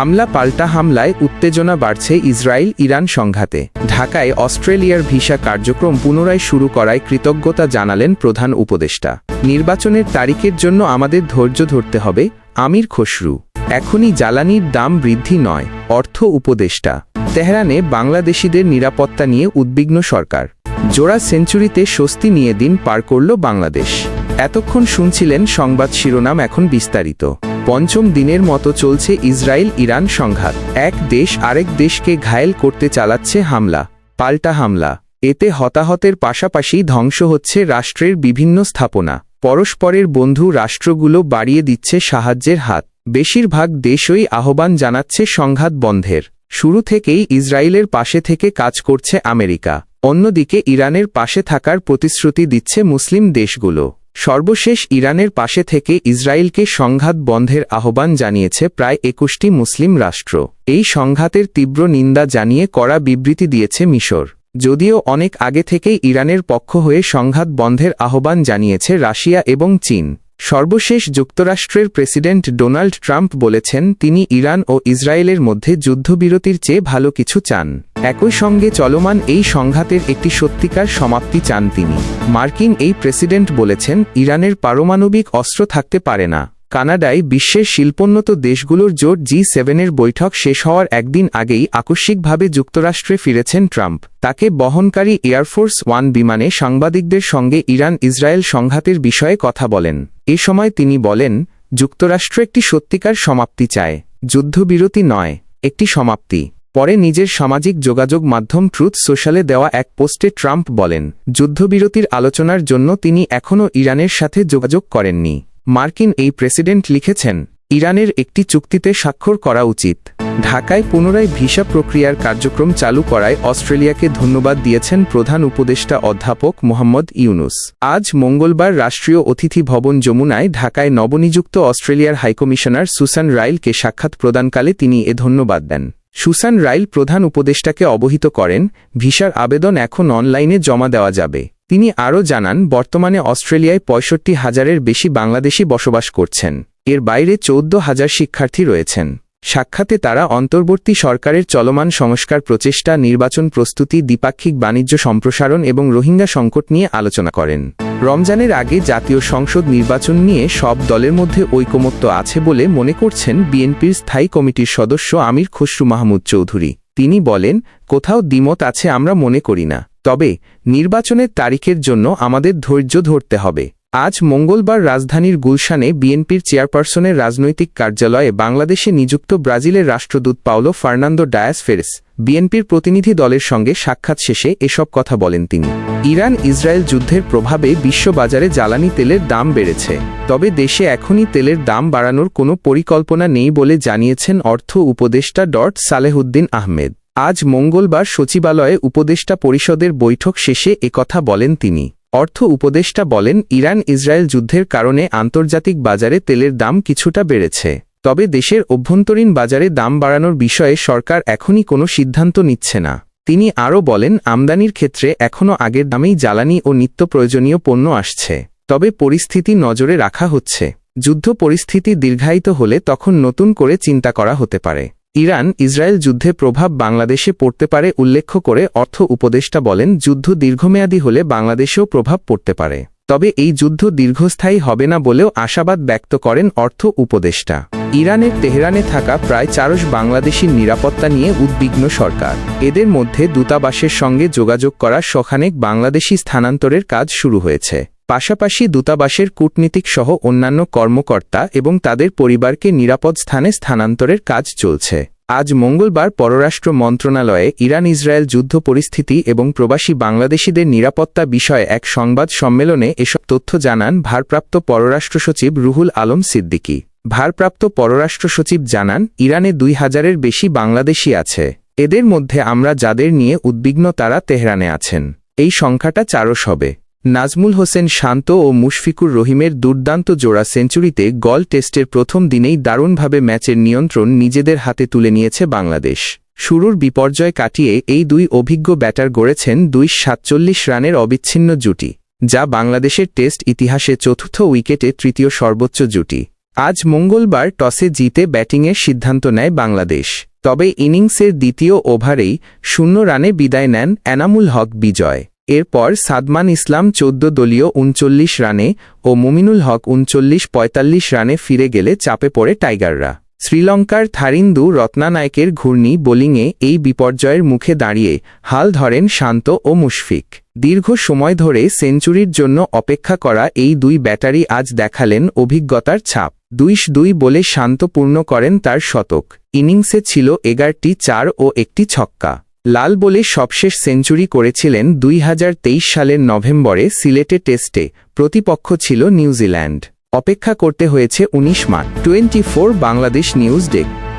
হামলা পাল্টা হামলায় উত্তেজনা বাড়ছে ইসরায়েল ইরান সংঘাতে। ঢাকায় অস্ট্রেলিয়ার ভিসা কার্যক্রম পুনরায় শুরু করায় কৃতজ্ঞতা জানালেন প্রধান উপদেষ্টা। নির্বাচনের তারিখের জন্য আমাদের ধৈর্য ধরতে হবে, আমির খসরু। এখনই জ্বালানির দাম বৃদ্ধি নয়, অর্থ উপদেষ্টা। তেহরানে বাংলাদেশিদের নিরাপত্তা নিয়ে উদ্বিগ্ন সরকার। জোড়া সেঞ্চুরিতে স্বস্তি নিয়ে দিন পার করল বাংলাদেশ। এতক্ষণ শুনছিলেন সংবাদ শিরোনাম এখন বিস্তারিত। পঞ্চম দিনের মতো চলছে ইসরায়েল ইরান সংঘাত। এক দেশ আরেক দেশকে ঘায়েল করতে চালাচ্ছে হামলা, পাল্টা হামলা। এতে হতাহতের পাশাপাশি ধ্বংস হচ্ছে রাষ্ট্রের বিভিন্ন স্থাপনা। পরস্পরের বন্ধু রাষ্ট্রগুলো বাড়িয়ে দিচ্ছে সাহায্যের হাত। বেশিরভাগ দেশই আহ্বান জানাচ্ছে সংঘাত বন্ধের। শুরু থেকেই ইসরায়েলের পাশে থেকে কাজ করছে আমেরিকা। অন্যদিকে ইরানের পাশে থাকার প্রতিশ্রুতি দিচ্ছে মুসলিম দেশগুলো। সর্বশেষ ইরানের পাশে থেকে ইসরায়েলকে সংঘাত বন্ধের আহ্বান জানিয়েছে প্রায় একুশটি মুসলিম রাষ্ট্র। এই সংঘাতের তীব্র নিন্দা জানিয়ে কড়া বিবৃতি দিয়েছে মিশর। যদিও অনেক আগে থেকেই ইরানের পক্ষ হয়ে সংঘাত বন্ধের আহ্বান জানিয়েছে রাশিয়া এবং চীন। সর্বশেষ যুক্তরাষ্ট্রের প্রেসিডেন্ট ডোনাল্ড ট্রাম্প বলেছেন, তিনি ইরান ও ইসরায়েলের মধ্যে যুদ্ধবিরতির চেয়ে ভালো কিছু চান। একই সঙ্গে চলমান এই সংঘাতের একটি সত্যিকার সমাপ্তি চান তিনি। মার্কিন এই প্রেসিডেন্ট বলেছেন, ইরানের পারমাণবিক অস্ত্র থাকতে পারে না। কানাডায় বিশ্বের শিল্পোন্নত দেশগুলোর জোট জি সেভেনের বৈঠক শেষ হওয়ার একদিন আগেই আকস্মিকভাবে যুক্তরাষ্ট্রে ফিরেছেন ট্রাম্প। তাকে বহনকারী এয়ারফোর্স ওয়ান বিমানে সাংবাদিকদের সঙ্গে ইরান ইসরায়েল সংঘাতের বিষয়ে কথা বলেন। এ সময় তিনি বলেন, যুক্তরাষ্ট্র একটি সত্যিকার সমাপ্তি চায়। যুদ্ধবিরতি নয়, একটি সমাপ্তি। পরে নিজের সামাজিক যোগাযোগ মাধ্যম ট্রুথ সোশ্যালে দেওয়া এক পোস্টে ট্রাম্প বলেন, যুদ্ধবিরতির আলোচনার জন্য তিনি এখনও ইরানের সাথে যোগাযোগ করেননি। মার্কিন এই প্রেসিডেন্ট লিখেছেন, ইরানের একটি চুক্তিতে স্বাক্ষর করা উচিত। ঢাকায় পুনরায় ভিসা প্রক্রিয়ার কার্যক্রম চালু করায় অস্ট্রেলিয়াকে ধন্যবাদ দিয়েছেন প্রধান উপদেষ্টা অধ্যাপক মোহাম্মদ ইউনুস। আজ মঙ্গলবার রাষ্ট্রীয় অতিথি ভবন যমুনায় ঢাকায় নবনিযুক্ত অস্ট্রেলিয়ার হাইকমিশনার সুসান রাইলকে সাক্ষাৎ প্রদানকালে তিনি এ ধন্যবাদ দেন। সুসান রাইল প্রধান উপদেষ্টাকে অবহিত করেন, ভিসার আবেদন এখন অনলাইনে জমা দেওয়া যাবে। তিনি আরও জানান, বর্তমানে অস্ট্রেলিয়ায় পঁয়ষট্টি হাজারের বেশি বাংলাদেশি বসবাস করছেন। এর বাইরে চৌদ্দ হাজার শিক্ষার্থী রয়েছেন। সাক্ষাতে তারা অন্তর্বর্তী সরকারের চলমান সংস্কার প্রচেষ্টা, নির্বাচন প্রস্তুতি, দ্বিপাক্ষিক বাণিজ্য সম্প্রসারণ এবং রোহিঙ্গা সংকট নিয়ে আলোচনা করেন। রমজানের আগে জাতীয় সংসদ নির্বাচন নিয়ে সব দলের মধ্যে ঐকমত্য আছে বলে মনে করছেন বিএনপির স্থায়ী কমিটির সদস্য আমির খসরু মাহমুদ চৌধুরী। তিনি বলেন, কোথাও দ্বিমত আছে আমরা মনে করি না। তবে, নির্বাচনের তারিখের জন্য আমাদের ধৈর্য ধরতে হবে। আজ মঙ্গলবার রাজধানীর গুলশানে বিএনপির চেয়ারপারসনের রাজনৈতিক কার্যালয়ে বাংলাদেশে নিযুক্ত ব্রাজিলের রাষ্ট্রদূত পাওলো ফার্নান্দো ডায়াস ফেরেস। বিএনপির প্রতিনিধি দলের সঙ্গে সাক্ষাৎ শেষে এসব কথা বলেন তিনি। ইরান ইসরায়েল যুদ্ধের প্রভাবে বিশ্ববাজারে জ্বালানি তেলের দাম বেড়েছে। তবে দেশে এখনই তেলের দাম বাড়ানোর কোনো পরিকল্পনা নেই বলে জানিয়েছেন অর্থ উপদেষ্টা ডট সালেহুদ্দিন আহমেদ। আজ মঙ্গলবার সচিবালয়ে উপদেষ্টা পরিষদের বৈঠক শেষে একথা বলেন তিনি। অর্থ উপদেষ্টা বলেন ইরান ইসরায়েল যুদ্ধের কারণে আন্তর্জাতিক বাজারে তেলের দাম কিছুটা বেড়েছে। তবে দেশের অভ্যন্তরীণ বাজারে দাম বাড়ানোর বিষয়ে সরকার এখনই কোনো সিদ্ধান্ত নিচ্ছে না। তিনি আরও বলেন, আমদানির ক্ষেত্রে এখনও আগের দামেই জ্বালানি ও নিত্য প্রয়োজনীয় পণ্য আসছে। তবে পরিস্থিতি নজরে রাখা হচ্ছে। যুদ্ধ পরিস্থিতি দীর্ঘায়িত হলে তখন নতুন করে চিন্তা করা হতে পারে। ইরান ইসরায়েল যুদ্ধে প্রভাব বাংলাদেশে পড়তে পারে উল্লেখ করে অর্থ উপদেষ্টা বলেন, যুদ্ধ দীর্ঘমেয়াদী হলে বাংলাদেশেও প্রভাব পড়তে পারে। তবে এই যুদ্ধ দীর্ঘস্থায়ী হবে না বলেও আশাবাদ ব্যক্ত করেন অর্থ উপদেষ্টা। ইরানের তেহরানে থাকা প্রায় চারশ বাংলাদেশির নিরাপত্তা নিয়ে উদ্বিগ্ন সরকার। এদের মধ্যে দূতাবাসের সঙ্গে যোগাযোগ করা শখানেক বাংলাদেশি স্থানান্তরের কাজ শুরু হয়েছে। পাশাপাশি দূতাবাসের কূটনীতিক সহ অন্যান্য কর্মকর্তা এবং তাদের পরিবারকে নিরাপদ স্থানে স্থানান্তরের কাজ চলছে। আজ মঙ্গলবার পররাষ্ট্র মন্ত্রণালয়ে ইরান ইসরায়েল যুদ্ধ পরিস্থিতি এবং প্রবাসী বাংলাদেশিদের নিরাপত্তা বিষয়ে এক সংবাদ সম্মেলনে এসব তথ্য জানান ভারপ্রাপ্ত পররাষ্ট্র সচিব রুহুল আলম সিদ্দিকী। ভারপ্রাপ্ত পররাষ্ট্র সচিব জানান, ইরানে দুই হাজারের বেশি বাংলাদেশি আছে। এদের মধ্যে আমরা যাদের নিয়ে উদ্বিগ্ন তারা তেহরানে আছেন। এই সংখ্যাটা চারশ হবে। নাজমুল হোসেন শান্ত ও মুশফিকুর রহিমের দুর্দান্ত জোড়া সেঞ্চুরিতে গল টেস্টের প্রথম দিনেই দারুণভাবে ম্যাচের নিয়ন্ত্রণ নিজেদের হাতে তুলে নিয়েছে বাংলাদেশ। শুরুর বিপর্যয় কাটিয়ে এই দুই অভিজ্ঞ ব্যাটার গড়েছেন দুই সাতচল্লিশ রানের অবিচ্ছিন্ন জুটি, যা বাংলাদেশের টেস্ট ইতিহাসে চতুর্থ উইকেটে তৃতীয় সর্বোচ্চ জুটি। আজ মঙ্গলবার টসে জিতে ব্যাটিংয়ের সিদ্ধান্ত নেয় বাংলাদেশ, তবে ইনিংসের দ্বিতীয় ওভারেই শূন্য রানে বিদায় নেন এনামুল হক বিজয়। এরপর সাদমান ইসলাম চোদ্দ দলীয় উনচল্লিশ রানে ও মুমিনুল হক উনচল্লিশ পঁয়তাল্লিশ রানে ফিরে গেলে চাপে পড়ে টাইগাররা। শ্রীলঙ্কার থারিন্দু রত্নানায়কের ঘূর্ণি বোলিংয়ে এই বিপর্যয়ের মুখে দাঁড়িয়ে হাল ধরেন শান্ত ও মুশফিক। দীর্ঘ সময় ধরে সেঞ্চুরির জন্য অপেক্ষা করা এই দুই ব্যাটারি আজ দেখালেন অভিজ্ঞতার ছাপ। দুইশ দুই বলে শান্ত পূর্ণ করেন তার শতক। ইনিংসে ছিল এগারটি চার ও একটি ছক্কা। লাল বলে সবশেষ সেঞ্চুরি করেছিলেন দুই হাজার তেইশ সালের নভেম্বরে সিলেটে টেস্টে, প্রতিপক্ষ ছিল নিউজিল্যান্ড। অপেক্ষা করতে হয়েছে উনিশ March. Twenty Bangladesh news desk